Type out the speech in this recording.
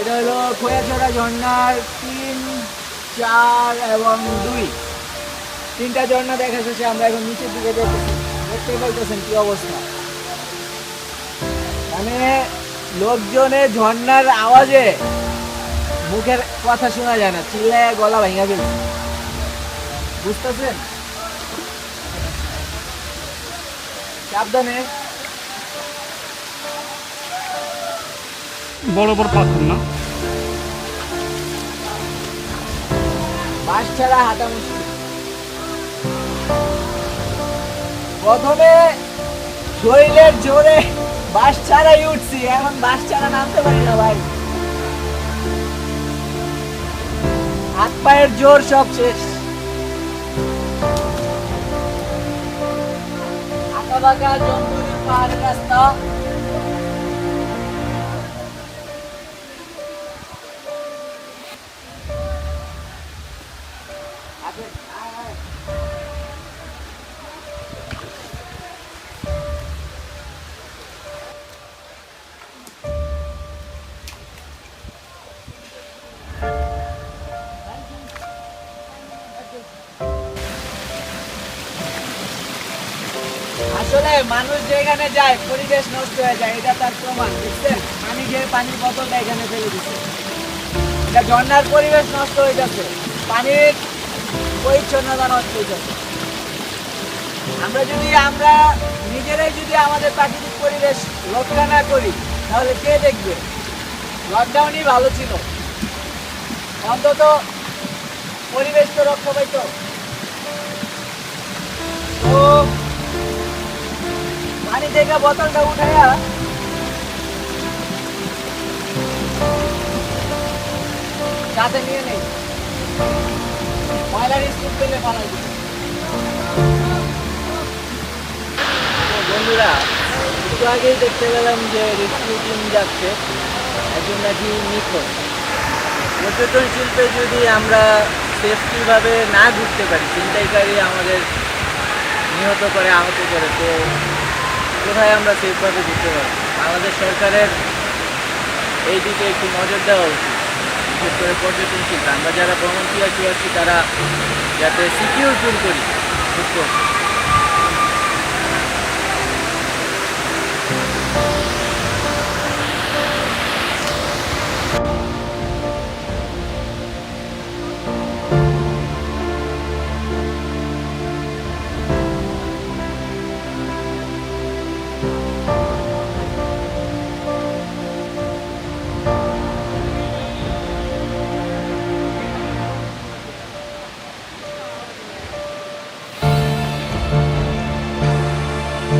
এটা হলো খোয়াছড়া ঝর্ণার তিন, চার এবং দুই। তিনটা ঝর্ণা দেখা শেষে আমরা এখন নিচের দিকে যেতেছি দেখতে পাইতেছেন কি অবস্থা? মানে লোকজনের ঝর্ণার আওয়াজে মুখের কথা শোনা যায় না, চিল্লায় গলা ভেঙে ফেলছে। বুঝতেছেন? সাবধানে। বড় বড় পাথর না? প্রথমে শরীরের জোরে বাস ছাড়াই উঠছি, এখন বাস ছাড়া নামতে পারি না ভাই। হাত পায়ের জোর সব শেষ। আঁকা বাঁকা জঙ্গলের পাহাড়ের রাস্তা। আসলে মানুষ যেখানে যায়, পরিবেশ নষ্ট হয়ে যায়, এটা তার প্রমাণ, বুঝছেন? পানি খেয়ে পানির বোতলটা এখানে ফেলে দিচ্ছে এটা ঝর্নার পরিবেশ নষ্ট হয়ে যাচ্ছে। পানির পরিচ্ছন্নতা নষ্ট হয়ে যাচ্ছে আমরা যদি আমরা নিজেরাই যদি আমাদের প্রাকৃতিক পরিবেশ রক্ষা না করি, তাহলে কে দেখবে? লকডাউনই ভালো ছিল। অন্তত পরিবেশ তো রক্ষা পাইতো। তো পানি থেকে বোতলটা উঠাইয়া সাথে নিয়ে নেই। তো বন্ধুরা একটু আগেই দেখতে পেলাম যে রেস্কিউ টিম যাচ্ছে একজন নাকি নিখোঁজ পর্যটন শিল্পে যদি আমরা সেফটিভাবে না ঘুরতে পারি ছিনতাইকারী আমাদের নিহত করে আহত করে তো কোথায় আমরা সেফভাবে ঘুরতে পারব বাংলাদেশ সরকারের এই দিকে একটু নজর দেওয়া উচিত বিশেষ করে পর্যটন শিল্প। আমরা যারা ভ্রমণ পিয়াসী আছি তারা যাতে সিকিউর ফিল করি।